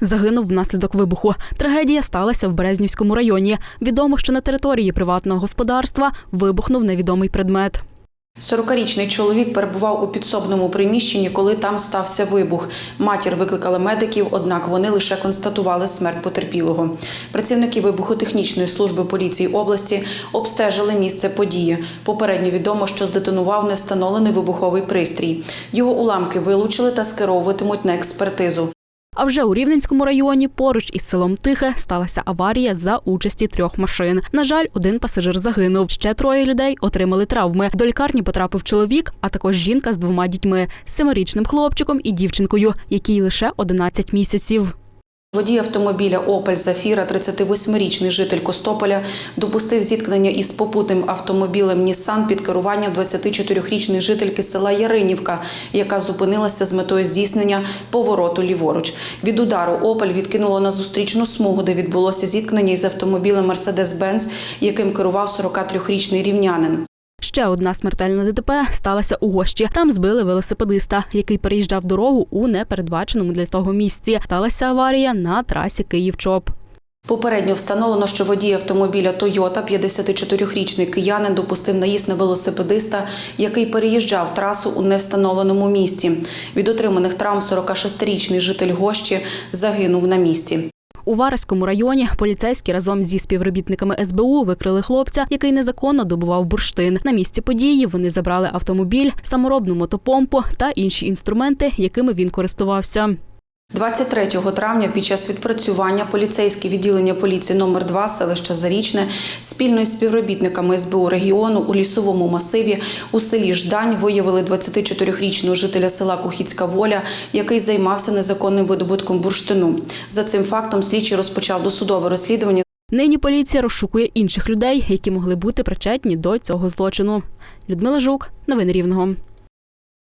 Загинув внаслідок вибуху. Трагедія сталася в Березнівському районі. Відомо, що на території приватного господарства вибухнув невідомий предмет. 40-річний чоловік перебував у підсобному приміщенні, коли там стався вибух. Матір викликала медиків, однак вони лише констатували смерть потерпілого. Працівники вибухотехнічної служби поліції області обстежили місце події. Попередньо відомо, що здетонував невстановлений вибуховий пристрій. Його уламки вилучили та скеровуватимуть на експертизу. А вже у Рівненському районі, поруч із селом Тихе, сталася аварія за участі трьох машин. На жаль, один пасажир загинув. Ще троє людей отримали травми. До лікарні потрапив чоловік, а також жінка з двома дітьми семирічним хлопчиком і дівчинкою, якій лише 11 місяців. Водій автомобіля «Опель Зафіра», 38-річний житель Костополя, допустив зіткнення із попутним автомобілем «Нісан» під керуванням 24-річної жительки села Яринівка, яка зупинилася з метою здійснення повороту ліворуч. Від удару «Опель» відкинуло на зустрічну смугу, де відбулося зіткнення із автомобілем «Мерседес-Бенц», яким керував 43-річний рівнянин. Ще одна смертельна ДТП сталася у Гощі. Там збили велосипедиста, який переїжджав дорогу у непередбаченому для того місці. Сталася аварія на трасі Київ-Чоп. Попередньо встановлено, що водій автомобіля Тойота, 54-річний киянин, допустив наїзд на велосипедиста, який переїжджав трасу у невстановленому місці. Від отриманих травм 46-річний житель Гощі загинув на місці. У Вараському районі поліцейські разом зі співробітниками СБУ викрили хлопця, який незаконно добував бурштин. На місці події вони забрали автомобіль, саморобну мотопомпу та інші інструменти, якими він користувався. 23 травня під час відпрацювання поліцейське відділення поліції номер 2 селища Зарічне спільно із співробітниками СБУ регіону у лісовому масиві у селі Ждань виявили 24-річного жителя села Кухіцька Воля, який займався незаконним видобутком бурштину. За цим фактом слідчий розпочав досудове розслідування. Нині поліція розшукує інших людей, які могли бути причетні до цього злочину. Людмила Жук, новини Рівного.